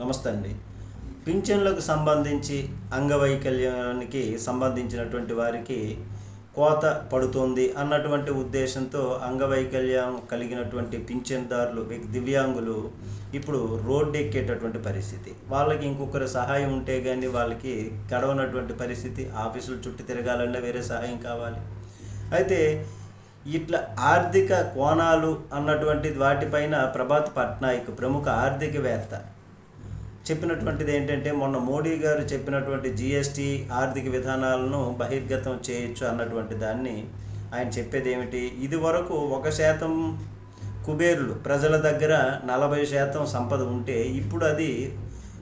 నమస్తే అండి. పింఛన్లకు సంబంధించి అంగవైకల్యానికి సంబంధించినటువంటి వారికి కోత పడుతోంది అన్నటువంటి ఉద్దేశంతో అంగవైకల్యం కలిగినటువంటి పింఛన్దారులు దివ్యాంగులు ఇప్పుడు రోడ్డు ఎక్కేటటువంటి పరిస్థితి. వాళ్ళకి ఇంకొకరి సహాయం ఉంటే కానీ వాళ్ళకి గడవనటువంటి పరిస్థితి ఆఫీసులు చుట్టూ తిరగాలన్నా వేరే సహాయం కావాలి. అయితే ఇట్లా ఆర్థిక కోణాలు అన్నటువంటి వాటిపైన ప్రభాత్ పట్నాయక్ ప్రముఖ ఆర్థికవేత్త చెప్పినటువంటిది ఏంటంటే మొన్న మోడీ గారు చెప్పినటువంటి జిఎస్టి ఆర్థిక విధానాలను బహిర్గతం చేయొచ్చు అన్నటువంటి దాన్ని ఆయన చెప్పేది ఏమిటి ఇది వరకు ఒక శాతం కుబేరులు ప్రజల దగ్గర నలభై శాతం సంపద ఉంటే ఇప్పుడు అది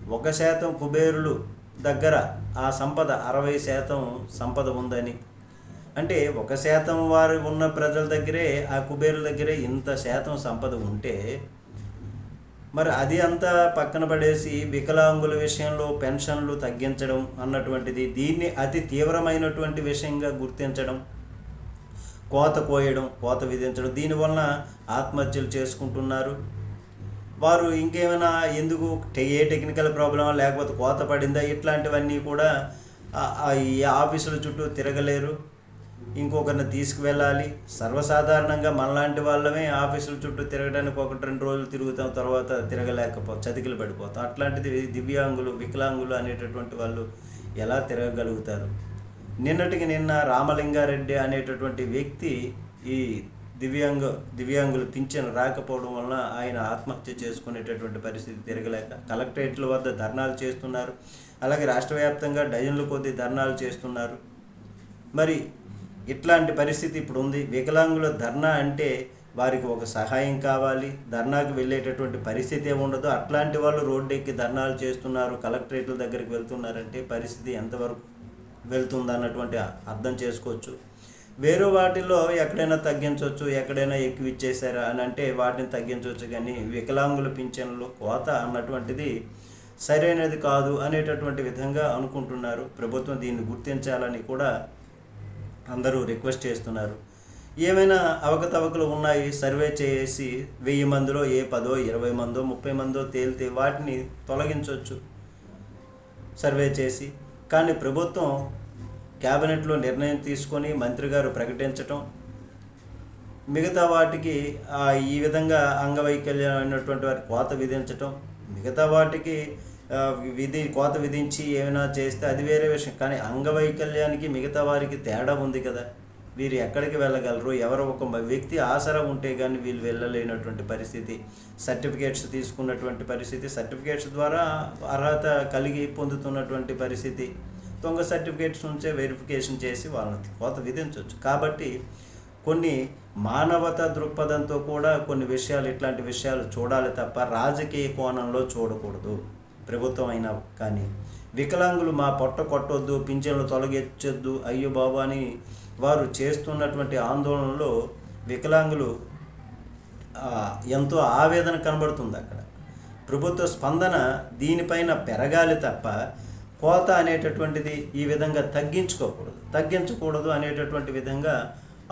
ఒక శాతం కుబేరులు దగ్గర ఆ సంపద అరవై శాతం సంపద ఉందని. అంటే ఒక శాతం వారు ఉన్న ప్రజల దగ్గరే ఆ కుబేరుల దగ్గరే ఇంత శాతం సంపద ఉంటే మరి అది అంతా పక్కన పడేసి వికలాంగుల విషయంలో పెన్షన్లు తగ్గించడం అన్నటువంటిది దీన్ని అతి తీవ్రమైనటువంటి విషయంగా గుర్తించడం కోత కోయడం కోత విధించడం దీనివలన ఆత్మహత్యలు చేసుకుంటున్నారు. వారు ఇంకేమైనా ఎందుకు ఏ టెక్నికల్ ప్రాబ్లమా లేకపోతే కోత పడిందా? ఇట్లాంటివన్నీ కూడా ఈ ఆఫీసుల చుట్టూ తిరగలేరు. ఇంకొకరిని తీసుకువెళ్ళాలి. సర్వసాధారణంగా మనలాంటి వాళ్ళమే ఆఫీసుల చుట్టూ తిరగడానికి ఒకటి రెండు రోజులు తిరుగుతాం తర్వాత తిరగలేకపో చతికిలు పడిపోతాం. అట్లాంటిది దివ్యాంగులు వికలాంగులు అనేటటువంటి వాళ్ళు ఎలా తిరగగలుగుతారు? నిన్నటికి నిన్న రామలింగారెడ్డి అనేటటువంటి వ్యక్తి ఈ దివ్యాంగ దివ్యాంగులు పింఛన్ రాకపోవడం వలన ఆయన ఆత్మహత్య చేసుకునేటటువంటి పరిస్థితి తిరగలేక కలెక్టరేట్ల వద్ద ధర్నాలు చేస్తున్నారు. అలాగే రాష్ట్ర వ్యాప్తంగా డజన్ల కొద్ది ధర్నాలు చేస్తున్నారు. మరి ఇట్లాంటి పరిస్థితి ఇప్పుడు ఉంది వికలాంగుల ధర్నా అంటే వారికి ఒక సహాయం కావాలి. ధర్నాకు వెళ్ళేటటువంటి పరిస్థితి ఏముండదు ఉండదు అట్లాంటి వాళ్ళు రోడ్డు ఎక్కి ధర్నాలు చేస్తున్నారు కలెక్టరేట్ల దగ్గరికి వెళ్తున్నారంటే పరిస్థితి ఎంతవరకు వెళ్తుంది అన్నటువంటి అర్థం చేసుకోవచ్చు. వేరే వాటిలో ఎక్కడైనా తగ్గించవచ్చు ఎక్కడైనా ఎక్కువ ఇచ్చేసారా అని అంటే వాటిని తగ్గించవచ్చు కానీ వికలాంగుల పింఛన్లు కోత అన్నటువంటిది సరైనది కాదు అనేటటువంటి విధంగా అనుకుంటున్నారు. ప్రభుత్వం దీన్ని గుర్తించాలని కూడా అందరూ రిక్వెస్ట్ చేస్తున్నారు. ఏమైనా అవకతవకలు ఉన్నాయి? సర్వే చేసి వెయ్యి మందిలో ఏ పదో ఇరవై మందో ముప్పై మందో తేలితే వాటిని తొలగించవచ్చు సర్వే చేసి. కానీ ప్రభుత్వం క్యాబినెట్లో నిర్ణయం తీసుకొని మంత్రి గారు ప్రకటించటం మిగతా వాటికి ఈ విధంగా అంగవైకల్యం అయినటువంటి వారి కోత విధించటం మిగతా వాటికి విధి కోత విధించి ఏమైనా చేస్తే అది వేరే విషయం. కానీ అంగవైకల్యానికి మిగతా వారికి తేడా ఉంది కదా. వీరు ఎక్కడికి వెళ్ళగలరు? ఎవరో ఒక వ్యక్తి ఆసరా ఉంటే కానీ వీళ్ళు వెళ్ళలేనటువంటి పరిస్థితి. సర్టిఫికేట్స్ తీసుకున్నటువంటి పరిస్థితి. సర్టిఫికేట్స్ ద్వారా అర్హత కలిగి పొందుతున్నటువంటి పరిస్థితి. దొంగ సర్టిఫికేట్స్ నుంచే వెరిఫికేషన్ చేసి వాళ్ళని కోత విధించవచ్చు కాబట్టి కొన్ని మానవత దృక్పథంతో కూడా కొన్ని విషయాలు ఇట్లాంటి విషయాలు చూడాలి తప్ప రాజకీయ కోణంలో చూడకూడదు. ప్రభుత్వం అయినా కానీ. వికలాంగులు మా పొట్ట కొట్టొద్దు పింఛన్లు తొలగించొద్దు అయ్యో బాబు అని వారు చేస్తున్నటువంటి ఆందోళనలో వికలాంగులు ఎంతో ఆవేదన కనబడుతుంది అక్కడ. ప్రభుత్వ స్పందన దీనిపైన పెరగాలి తప్ప కోత అనేటటువంటిది ఈ విధంగా తగ్గించుకోకూడదు. తగ్గించకూడదు అనేటటువంటి విధంగా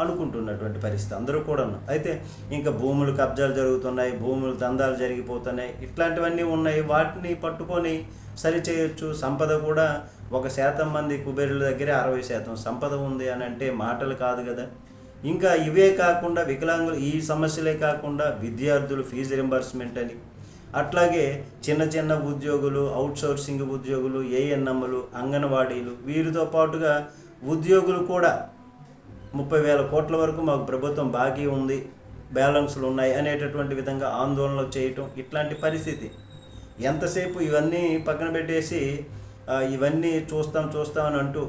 అనుకుంటున్నటువంటి పరిస్థితి. అందరూ కూడా అయితే ఇంకా భూములు కబ్జాలు జరుగుతున్నాయి భూములు దందాలు జరిగిపోతున్నాయి ఇట్లాంటివన్నీ ఉన్నాయి. వాటిని పట్టుకొని సరి చేయొచ్చు. సంపద కూడా ఒక శాతం మంది కుబేరుల దగ్గరే అరవై శాతం సంపద ఉంది అని అంటే మాటలు కాదు కదా. ఇంకా ఇవే కాకుండా వికలాంగులు ఈ సమస్యలే కాకుండా విద్యార్థులు ఫీజు రింబర్స్మెంట్ అని. అట్లాగే చిన్న చిన్న ఉద్యోగులు అవుట్సోర్సింగ్ ఉద్యోగులు ఏఎన్ఎంలు అంగన్వాడీలు వీరితో పాటుగా ఉద్యోగులు కూడా ముప్పై వేల కోట్ల వరకు మాకు ప్రభుత్వం బాకీ ఉంది బ్యాలెన్స్లు ఉన్నాయి అనేటటువంటి విధంగా ఆందోళనలు చేయటం ఇట్లాంటి పరిస్థితి. ఎంతసేపు ఇవన్నీ పక్కన పెట్టేసి ఇవన్నీ చూస్తాం చూస్తాం అని అంటూ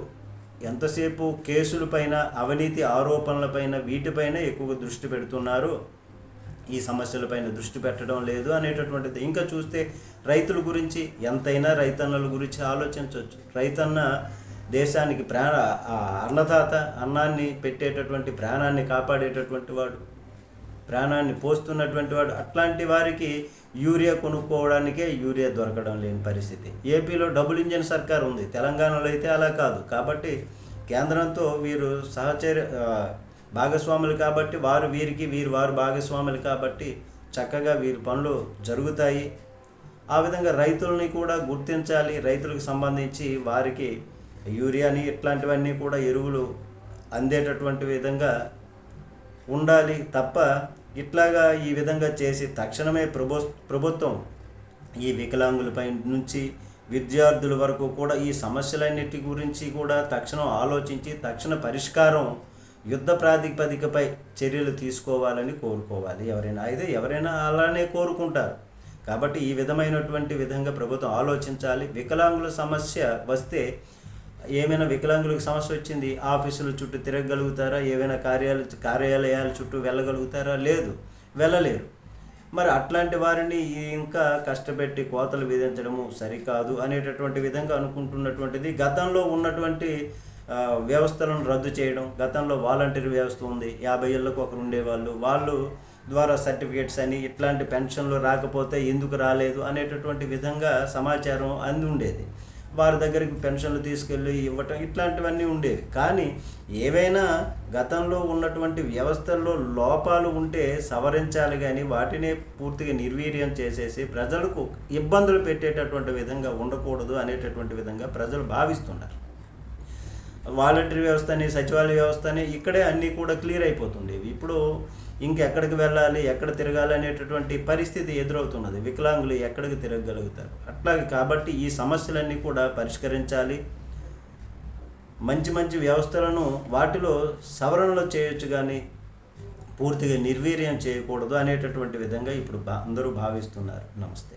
ఎంతసేపు కేసులపైన అవినీతి ఆరోపణలపైన వీటిపైన ఎక్కువ దృష్టి పెడుతున్నారు? ఈ సమస్యలపైన దృష్టి పెట్టడం లేదు అనేటటువంటిది. ఇంకా చూస్తే రైతుల గురించి ఎంతైనా రైతన్నల గురించి ఆలోచించవచ్చు. రైతన్న దేశానికి ప్రాణ ఆ అన్నదాత అన్నాన్ని పెట్టేటటువంటి ప్రాణాన్ని కాపాడేటటువంటి వాడు ప్రాణాన్ని పోస్తున్నటువంటి వాడు అట్లాంటి వారికి యూరియా కొనుక్కోవడానికే యూరియా దొరకడం లేని పరిస్థితి. ఏపీలో డబుల్ ఇంజన్ సర్కార్ ఉంది తెలంగాణలో అయితే అలా కాదు. కాబట్టి కేంద్రంతో వీరు సహచర్య భాగస్వాములు కాబట్టి వారు వీరికి వీరు వారు భాగస్వాములు కాబట్టి చక్కగా వీరి పనులు జరుగుతాయి. ఆ విధంగా రైతుల్ని కూడా గుర్తించాలి రైతులకు సంబంధించి వారికి యూరియాని ఇట్లాంటివన్నీ కూడా ఎరువులు అందేటటువంటి విధంగా ఉండాలి తప్ప ఇట్లాగా ఈ విధంగా చేసి తక్షణమే ప్రభు ప్రభుత్వం ఈ వికలాంగులపై నుంచి విద్యార్థుల వరకు కూడా ఈ సమస్యలన్నిటి గురించి కూడా తక్షణం ఆలోచించి తక్షణ పరిష్కారం యుద్ధ ప్రాతిపదికపై చర్యలు తీసుకోవాలని కోరుకోవాలి. ఎవరైనా అయితే ఎవరైనా అలానే కోరుకుంటారు. కాబట్టి ఈ విధమైనటువంటి విధంగా ప్రభుత్వం ఆలోచించాలి. వికలాంగుల సమస్య వస్తే ఏమైనా వికలాంగులకు సమస్య వచ్చింది ఆఫీసుల చుట్టూ తిరగగలుగుతారా? ఏమైనా కార్యాల కార్యాలయాల చుట్టూ వెళ్ళగలుగుతారా? లేదు వెళ్ళలేరు. మరి అట్లాంటి వారిని ఇంకా కష్టపెట్టి కోతలు విధించడము సరికాదు అనేటటువంటి విధంగా అనుకుంటున్నటువంటిది. గతంలో ఉన్నటువంటి వ్యవస్థలను రద్దు చేయడం గతంలో వాలంటీర్ వ్యవస్థ ఉంది యాభై ఏళ్ళకు ఒకరు ఉండేవాళ్ళు వాళ్ళు ద్వారా సర్టిఫికేట్స్ అని ఇట్లాంటి పెన్షన్లు రాకపోతే ఎందుకు రాలేదు అనేటటువంటి విధంగా సమాచారం అంది ఉండేది. వారి దగ్గరికి పెన్షన్లు తీసుకెళ్ళి ఇవ్వటం ఇట్లాంటివన్నీ ఉండేవి. కానీ ఏవైనా గతంలో ఉన్నటువంటి వ్యవస్థల్లో లోపాలు ఉంటే సవరించాలి కానీ వాటినే పూర్తిగా నిర్వీర్యం చేసేసి ప్రజలకు ఇబ్బందులు పెట్టేటటువంటి విధంగా ఉండకూడదు అనేటటువంటి విధంగా ప్రజలు భావిస్తున్నారు. వాలంటరీ వ్యవస్థని సచివాలయ వ్యవస్థని ఇక్కడే అన్నీ కూడా క్లియర్ అయిపోతుండేవి. ఇప్పుడు ఇంకెక్కడికి వెళ్ళాలి ఎక్కడ తిరగాలి అనేటటువంటి పరిస్థితి ఎదురవుతున్నది. వికలాంగులు ఎక్కడికి తిరగగలుగుతారు? అట్లాగే కాబట్టి ఈ సమస్యలన్నీ కూడా పరిష్కరించాలి. మంచి మంచి వ్యవస్థలను వాటిలో సవరణలు చేయొచ్చు కానీ పూర్తిగా నిర్వీర్యం చేయకూడదు అనేటటువంటి విధంగా ఇప్పుడు అందరూ భావిస్తున్నారు. నమస్తే.